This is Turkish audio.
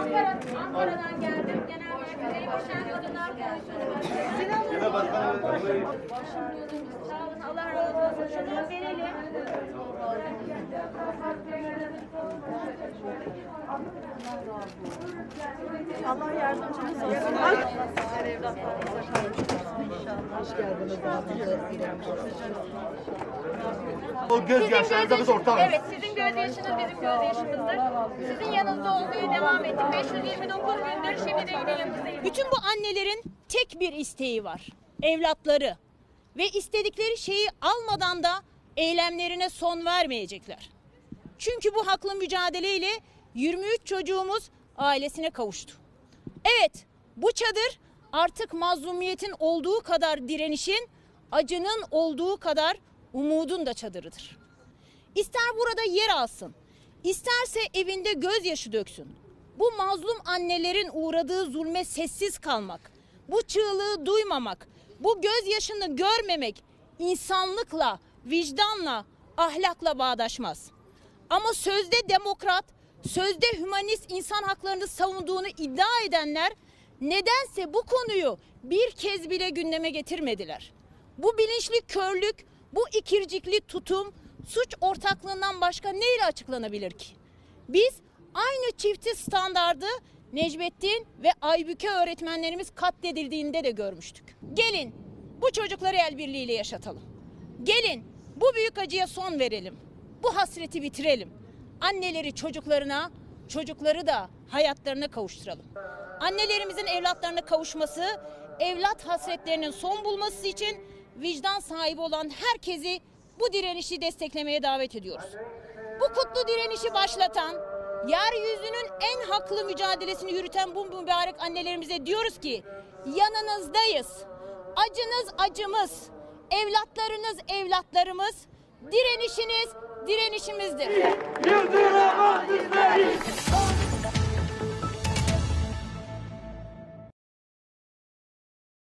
Ankara, Ankara'dan geldim. Genel Merkez Başkan Kadınlar Komisyonu Sağ olun, Allah razı olsun. Şunu verelim. Allah yardımcınız olsun. Evlatlarınıza kavuşursunuz inşallah. O gözyaşlarınıza biz ortağız. Evet, sizin gözyaşınız bizim gözyaşımızdır. Sizin yanınızda olmaya devam ettim. 529 gündür şimdi de yine yanınızdayım. Bütün bu annelerin tek bir isteği var. Evlatları. Ve istedikleri şeyi almadan da eylemlerine son vermeyecekler. Çünkü bu haklı mücadeleyle 23 çocuğumuz ailesine kavuştu. Evet, bu çadır artık mazlumiyetin olduğu kadar direnişin, acının olduğu kadar umudun da çadırıdır. İster burada yer alsın, isterse evinde gözyaşı döksün. Bu mazlum annelerin uğradığı zulme sessiz kalmak, bu çığlığı duymamak, bu gözyaşını görmemek insanlıkla, vicdanla, ahlakla bağdaşmaz. Ama sözde demokrat, sözde hümanist insan haklarını savunduğunu iddia edenler nedense bu konuyu bir kez bile gündeme getirmediler. Bu bilinçli körlük, bu ikircikli tutum suç ortaklığından başka neyle açıklanabilir ki? Biz aynı çifti standardı Necmettin ve Aybüke öğretmenlerimiz katledildiğinde de görmüştük. Gelin bu çocukları el birliğiyle yaşatalım. Gelin bu büyük acıya son verelim. Bu hasreti bitirelim. Anneleri çocuklarına, çocukları da hayatlarına kavuşturalım. Annelerimizin evlatlarına kavuşması, evlat hasretlerinin son bulması için vicdan sahibi olan herkesi bu direnişi desteklemeye davet ediyoruz. Bu kutlu direnişi başlatan, yeryüzünün en haklı mücadelesini yürüten bu mübarek annelerimize diyoruz ki yanınızdayız. Acınız acımız, evlatlarınız evlatlarımız, direnişiniz direnişimizdir. Yıldıramaz bizleri.